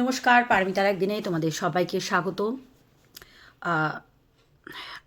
নমস্কার, পারমিতার একদিনে তোমাদের সবাইকে স্বাগত।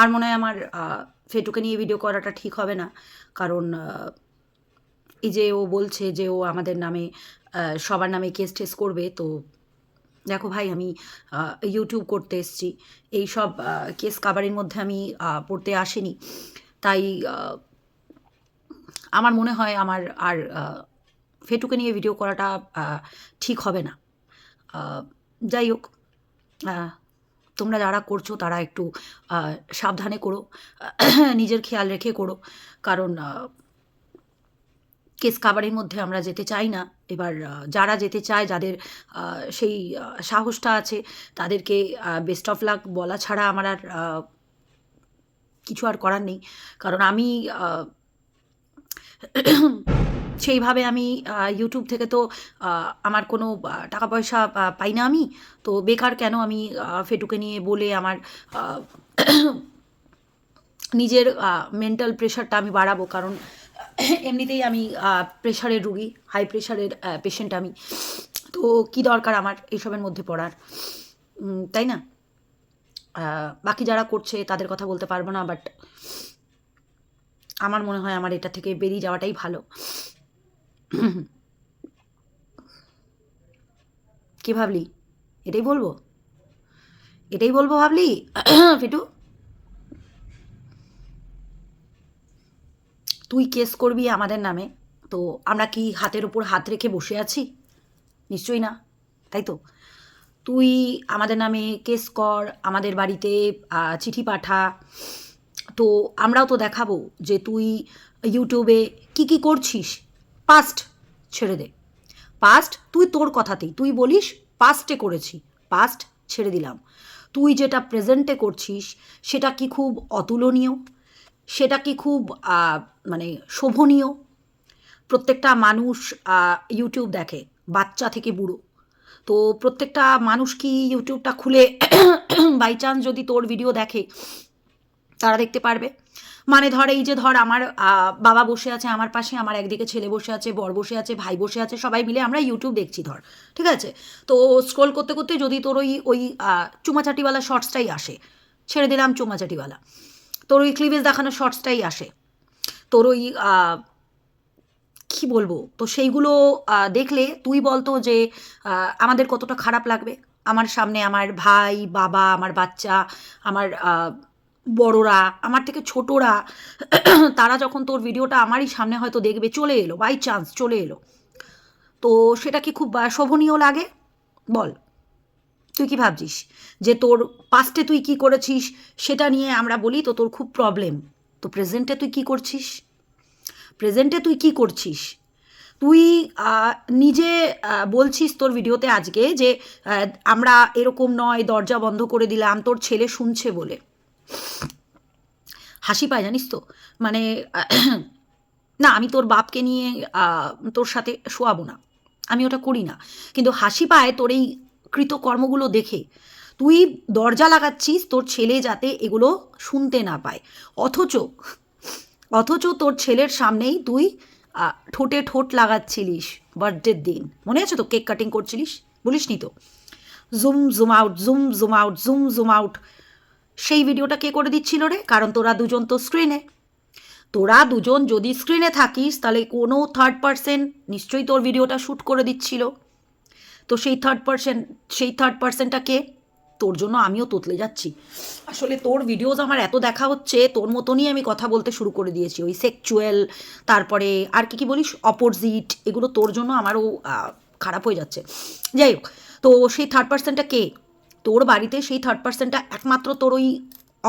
আর মনে হয় আমার ফেটুকে নিয়ে ভিডিও করাটা ঠিক হবে না। কারণ এই যে ও বলছে যে ও আমাদের নামে সবার নামে কেস টেস করবে, তো দেখো ভাই আমি ইউটিউব করতে এসেছি। এই সব কেস কাবারের মধ্যে আমি পড়তে আসিনি। তাই আমার মনে হয় আমার আর ফেটুকে নিয়ে ভিডিও করাটা ঠিক হবে না। যাই হোক তোমরা যারা করছ তারা একটু সাবধানে করো, নিজের খেয়াল রেখে করো। কারণ কেস কাবারের মধ্যে আমরা যেতে চাই না। এবার যারা যেতে চায়, যাদের সেই সাহসটা আছে, তাদেরকে বেস্ট অফ লাক বলা ছাড়া আমার আর কিছু আর করার নেই। কারণ আমি সেইভাবে আমি ইউটিউব থেকে তো আমার কোনো টাকা পয়সা পাই না আমি। তো বেকার কেন আমি ফেটুকে নিয়ে বলে আমার নিজের মেন্টাল প্রেশারটা আমি বাড়াবো। কারণ, এমনিতেই আমি প্রেশারের রুগী হাই প্রেশারের পেশেন্ট আমি। তো কি দরকার আমার এইসবের মধ্যে পড়ার? তাই না? বাকি যারা করছে তাদের কথা বলতে পারব না বাট আমার মনে হয় আমার এটা থেকে বেরিয়ে যাওয়াটাই ভালো। কি ভাবলি? এটাই বলব? এটাই বলব ভাবলি? ফিটু? তুই কেস করবি আমাদের নামে, তো আমরা কি হাতের উপর হাত রেখে বসে আছি? নিশ্চয়ই না, তাই তো? তুই আমাদের নামে কেস কর, আমাদের বাড়িতে চিঠি পাঠা। তো আমরাও তো দেখাবো যে তুই ইউটিউবে কি কি করছিস পাস্ট ছেড়ে দে। পাস্ট তুই তোর কথাতেই, তুই বলিস পাস্টে করেছি পাস্ট ছেড়ে দিলাম। তুই যেটা প্রেজেন্টে করছিস, সেটা কি খুব অতুলনীয়? সেটা কি খুব মানে শোভনীয়? প্রত্যেকটা মানুষ ইউটিউব দেখে, বাচ্চা থেকে বুড়ো। তো প্রত্যেকটা মানুষ কি ইউটিউবটা খুলে বাই চান্স যদি তোর ভিডিও দেখে তারা দেখতে পারবে। মানে ধর এই যে ধর আমার বাবা বসে আছে আমার পাশে, আমার একদিকে ছেলে বসে আছে, বর বসে আছে, ভাই বসে আছে, সবাই মিলে আমরা ইউটিউব দেখছি ধর, ঠিক আছে? তো স্ক্রোল করতে করতে যদি তোর ওই ওই চুমাচাটিওয়ালা শর্টসটাই আসে, ছেড়ে দিলাম চুমাচাটিওয়ালা, তোর ওই ক্লিভেজ দেখানো শর্টসটাই আসে, তোর ওই কি বলব, তো সেইগুলো দেখলে তুই বলতো যে আমাদের কতটা খারাপ লাগবে। আমার সামনে আমার ভাই, বাবা, আমার বাচ্চা, আমার বড়রা, আমার থেকে ছোটরা, তারা যখন তোর ভিডিওটা আমারই সামনে হয়তো দেখবে, চলে এলো বাই চান্স চলে এলো। তো সেটা কি খুব শোভনীয় লাগে? বল। তুই কি ভাবছিস যে তোর পাস্টে তুই কি করেছিস, সেটা নিয়ে আমরা বলি, তো তোর খুব প্রবলেম তো প্রেজেন্টে তুই কি করছিস? প্রেজেন্টে তুই কি করছিস? তুই নিজে বলছিস তোর ভিডিওতে আজকে যে আমরা এরকম নয়, দরজা বন্ধ করে দিলাম, তোর ছেলে শুনছে বলে। হাসি পায়, জানিস তো? মানে না, আমি তোর বাপকে নিয়ে তোর সাথে শোয়াবো না। আমি ওটা করি না। কিন্তু হাসি পায় তোর এই কৃতকর্মগুলো দেখে। তুই দরজা লাগাচ্ছিস তোর ছেলে যাতে এগুলো শুনতে না পায়। অথচ অথচ তোর ছেলের সামনেই তুই ঠোঁটে ঠোঁট লাগাচ্ছিলিস বার্থডের দিন। মনে আছে তো কেক কাটিং করছিলিস? বলিস নি তো? Zoom zoom out zoom zoom out zoom zoom out সেই ভিডিওটা কে করে দিচ্ছিল রে? কারণ তোরা দুজন তো স্ক্রিনে তোরা দুজন যদি স্ক্রিনে থাকিস, তাহলে কোনো থার্ড পার্সন নিশ্চয়ই তোর ভিডিওটা শ্যুট করে দিচ্ছিল। তো সেই থার্ড পার্সন সেই থার্ড পার্সনটা কে? তোর জন্য আমিও তোতলে যাচ্ছি। আসলে তোর ভিডিওস আমার এত দেখা হচ্ছে, তোর মতনই আমি কথা বলতে শুরু করে দিয়েছি। ওই সেক্সুয়াল তারপরে আর কি কি বলিস? অপোজিট এগুলো তোর জন্য আমারও খারাপ হয়ে যাচ্ছে। যাই হোক, তো সেই থার্ড পার্সনটা কে? তোর বাড়িতে সেই থার্ড পার্সনটা একমাত্র তোর ওই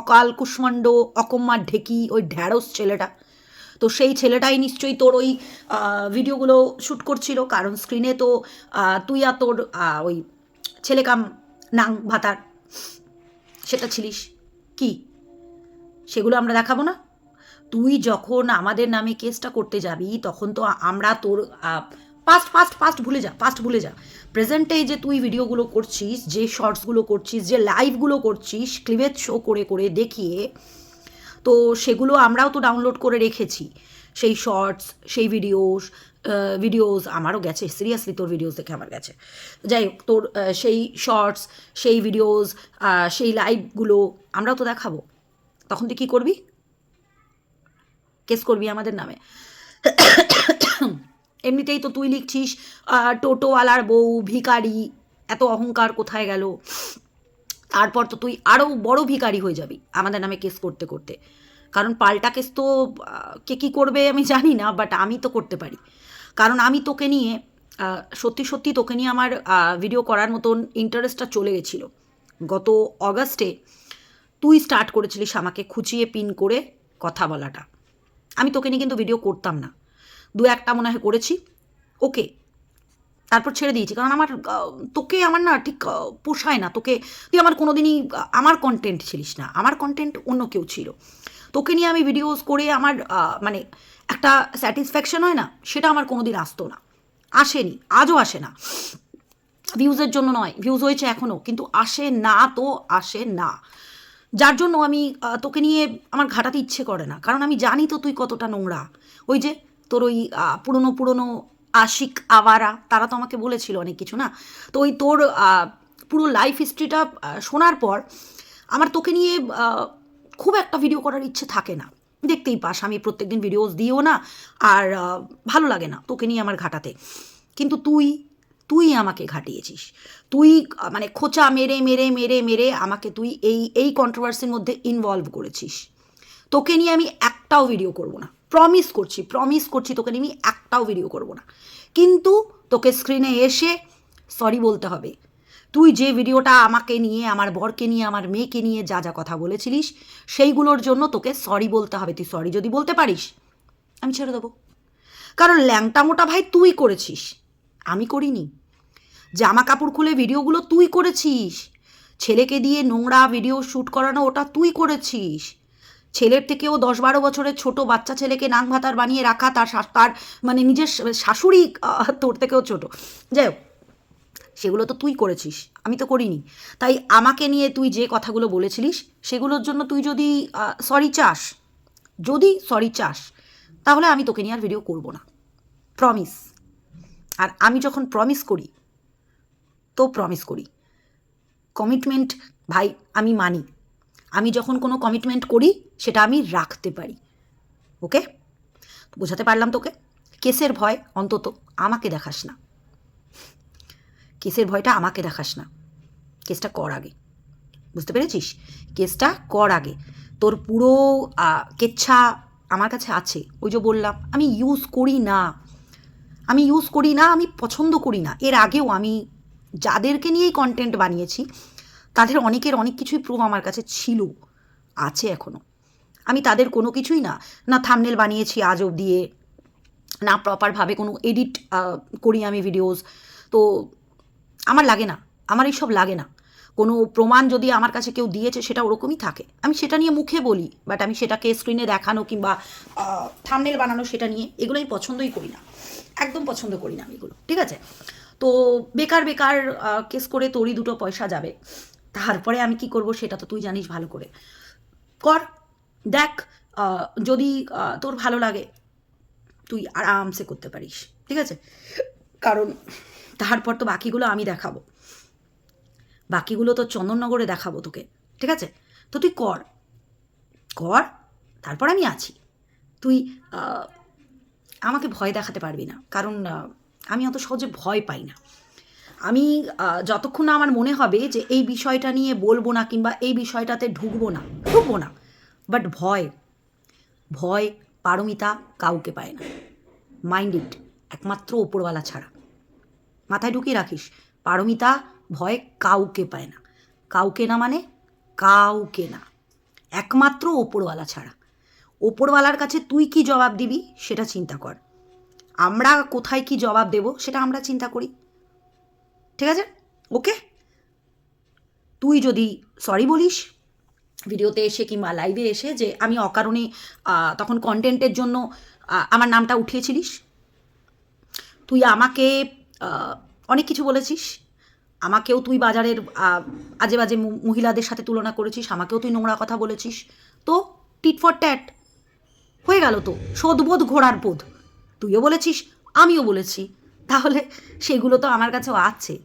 অকাল কুষ্মাণ্ড, অকম্মার ঢেকি, ওই ঢ্যাঁড়স ছেলেটা। তো সেই ছেলেটাই নিশ্চয়ই তোর ওই ভিডিওগুলো শ্যুট করছিল, কারণ স্ক্রিনে তো তুই আর তোর ওই ছেলেকাম নাং, ভাতার, সেটা ছিলিস। কি? সেগুলো আমরা দেখাবো না? তুই যখন আমাদের নামে কেসটা করতে যাবি, তখন তো আমরা তোর পাস্ট পাস্ট পাস্ট ভুলে যা পাস্ট ভুলে যা। প্রেজেন্টে যে তুই ভিডিওগুলো করছিস, যে শর্টসগুলো করছিস, যে লাইভগুলো করছিস ক্লিভেজ শো করে করে দেখিয়ে, তো সেগুলো আমরাও তো ডাউনলোড করে রেখেছি। সেই শর্টস সেই ভিডিওস ভিডিওস আমারও গেছে সিরিয়াসলি তোর ভিডিওস দেখে আমার গেছে। যাই হোক, তোর সেই শর্টস সেই ভিডিওস সেই লাইভগুলো আমরাও তো দেখাবো। তখন তুই কী করবি? কেস করবি আমাদের নামে। এমনিতেই তো তুই লিখছিস টোটোওয়ালার বউ, ভিখারি, এত অহংকার কোথায় গেল? তারপর তো তুই আরও বড় ভিখারি হয়ে যাবি আমাদের নামে কেস করতে করতে। কারণ পাল্টা কেস তো কে কী করবে আমি জানি না বাট আমি তো করতে পারি। কারণ আমি তোকে নিয়ে সত্যি সত্যি তোকে নিয়ে আমার ভিডিও করার মতন ইন্টারেস্টটা চলে গেছিল। গত অগাস্টে তুই স্টার্ট করেছিলিস আমাকে খুঁচিয়ে পিন করে কথা বলাটা। আমি তোকে নিয়ে কিন্তু ভিডিও করতাম না। দু একটা মনে হয় করেছি। ওকে, তারপর ছেড়ে দিয়েছি। কারণ আমার তোকে আমার না ঠিক পোষায় না। তোকে, তুই আমার কোনো দিনই আমার কন্টেন্ট ছিলিস না। আমার কন্টেন্ট অন্য কেউ ছিল। তোকে নিয়ে আমি ভিডিওস করে আমার মানে একটা স্যাটিসফ্যাকশন হয় না, সেটা আমার কোনো দিন আসতো না। আসেনি, আজও আসে না। ভিউজের জন্য নয় ভিউজ হয়েছে এখনও কিন্তু আসে না তো আসে না। যার জন্য আমি তোকে নিয়ে আমার ঘাটাতে ইচ্ছে করে না। কারণ আমি জানি তো তুই কতটা নোংরা। ওই যে তোর ওই পুরনো পুরনো আশিক আওয়ারা, তারা তো আমাকে বলেছিল অনেক কিছু, না? তো ওই তোর পুরো লাইফ হিস্ট্রিটা শোনার পর আমার তোকে নিয়ে খুব একটা ভিডিও করার ইচ্ছে থাকে না। দেখতেই পাস, আমি প্রত্যেকদিন ভিডিওস দিও না, আর ভালো লাগে না তোকে নিয়ে আমার ঘাটাতে। কিন্তু তুই তুই আমাকে ঘাটিয়েছিস। তুই মানে খোঁচা মেরে মেরে মেরে মেরে আমাকে তুই এই এই কন্ট্রোভার্সির মধ্যে ইনভলভ করেছিস। তোকে নিয়ে আমি একটাও ভিডিও করব না। প্রমিস করছি প্রমিস করছি তোকে নিয়ে আমি একটাও ভিডিও করব না। কিন্তু তোকে স্ক্রিনে এসে সরি বলতে হবে। তুই যে ভিডিওটা আমাকে নিয়ে, আমার বরকে নিয়ে, আমার মেয়েকে নিয়ে যা যা কথা বলেছিলিস, সেইগুলোর জন্য তোকে সরি বলতে হবে। তুই সরি যদি বলতে পারিস, আমি ছেড়ে দেবো। কারণ ল্যাংটা মোটা ভাই তুই করেছিস, আমি করিনি। জামা কাপড় খুলে ভিডিওগুলো তুই করেছিস, ছেলেকে দিয়ে নোংরা ভিডিও শ্যুট করানো ওটা তুই করেছিস। ছেলের থেকেও দশ বারো বছরের ছোট বাচ্চা ছেলেকে নাং ভাতার বানিয়ে রাখা, তার তার মানে নিজের শাশুড়ি তোর থেকেও ছোট। যাই হোক, সেগুলো তো তুই করেছিস, আমি তো করিনি। তাই আমাকে নিয়ে তুই যে কথাগুলো বলেছিলিস, সেগুলোর জন্য তুই যদি সরি চাস, যদি সরি চাস, তাহলে আমি তোকে নিয়ে আর ভিডিও করব না। প্রমিস আর আমি যখন প্রমিস করি, তো প্রমিস করি। কমিটমেন্ট ভাই, আমি মানি। আমি যখন কোনো কমিটমেন্ট করি, সেটা আমি রাখতে পারি। ওকে বোঝাতে পারলাম তোকে? কেসের ভয় অন্তত আমাকে দেখাস না। কেসের ভয়টা আমাকে দেখাস না। কেসটা কর আগে। বুঝতে পেরেছিস? কেসটা কর আগে। তোর পুরো কেচ্ছা আমার কাছে আছে। ওই যে বললাম, আমি ইউজ করি না। আমি ইউজ করি না, আমি পছন্দ করি না। এর আগেও আমি যাদেরকে নিয়েই কন্টেন্ট বানিয়েছি তাদের অনেকের অনেক কিছুই প্রুফ আমার কাছে ছিল, আছে এখনও আমি তাদের কোনো কিছুই না না থামনেল বানিয়েছি আজ দিয়ে না প্রপারভাবে কোনো এডিট করি আমি ভিডিওস তো আমার লাগে না, আমার এইসব লাগে না। কোনো প্রমাণ যদি আমার কাছে কেউ দিয়েছে সেটা ওরকমই থাকে। আমি সেটা নিয়ে মুখে বলি বাট আমি সেটাকে স্ক্রিনে দেখানো কিংবা থামনেল বানানো সেটা নিয়ে এগুলো আমি পছন্দই করি না। একদম পছন্দ করি না আমি এগুলো, ঠিক আছে? তো বেকার বেকার কেস করে তোরই দুটো পয়সা যাবে। তারপরে আমি কি করব সেটা তো তুই জানিস ভালো করে। কর, দেখ যদি তোর ভালো লাগে, তুই আরামসে করতে পারিস, ঠিক আছে? কারণ তারপর তো বাকিগুলো আমি দেখাবো। বাকিগুলো তো চন্দননগরে দেখাবো তোকে, ঠিক আছে? তো তুই কর কর, তারপর আমি আছি। তুই আমাকে ভয় দেখাতে পারবি না, কারণ আমি অত সহজে ভয় পাই না। আমি যতক্ষণ আমার মনে হবে যে এই বিষয়টা নিয়ে বলব না কিংবা এই বিষয়টাতে ঢুকবো না ঢুকবো না। বাট ভয় ভয় পারমিতা কাউকে পায় না। মাইন্ড ইট একমাত্র ওপরওয়ালা ছাড়া। মাথায় ঢুকিয়ে রাখিস, পারমিতা ভয় কাউকে পায় না। কাউকে না মানে কাউকে না। একমাত্র ওপরওয়ালা ছাড়া। ওপরওয়ালার কাছে তুই কি জবাব দিবি সেটা চিন্তা কর। আমরা কোথায় কি জবাব দেব সেটা আমরা চিন্তা করি। ঠিক আছে? ওকে? তুই যদি সরি বলিস, ভিডিওতে এসে কিংবা লাইভে এসে যে আমি অকারণে তখন কন্টেন্টের জন্য আমার নামটা উঠিয়েছিলিস, তুই আমাকে অনেক কিছু বলেছিস। আমাকেও তুই বাজারের আজে বাজে মহিলাদের সাথে তুলনা করেছিস, আমাকেও তুই নোংরা কথা বলেছিস। তো টিট ফর ট্যাট হয়ে গেল তো। সদবোধ ঘোড়ার বোধ। তুইও বলেছিস, আমিও বলেছি। তাহলে সেগুলো তো আমার কাছেও আছে।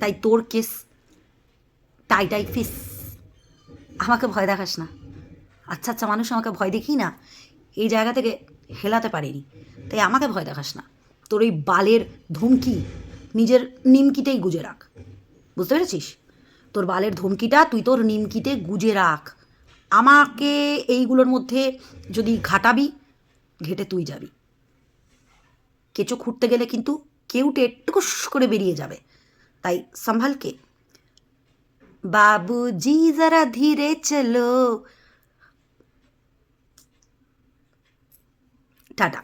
তাই তোর কেস টাই টাই ফিস। আমাকে ভয় দেখাস না। আচ্ছা আচ্ছা মানুষ আমাকে ভয় দেখি না। এই জায়গা থেকে হেলাতে পারিনি। তাই আমাকে ভয় দেখাস না। তোর ওই বালের ধমকি নিজের নিমকিতেই গুজে রাখ। বুঝতে পেরেছিস? তোর বালের ধমকিটা তুই তোর নিমকিতে গুজে রাখ। আমাকে এইগুলোর মধ্যে যদি ঘাটাবি, ঘেটে তুই যাবি। কেঁচো খুঁড়তে গেলে কিন্তু কেউটে টুকুস করে বেরিয়ে যাবে। তাই সম্ভালকে, বাবুজি, যারা ধীরে চলো। টাটা।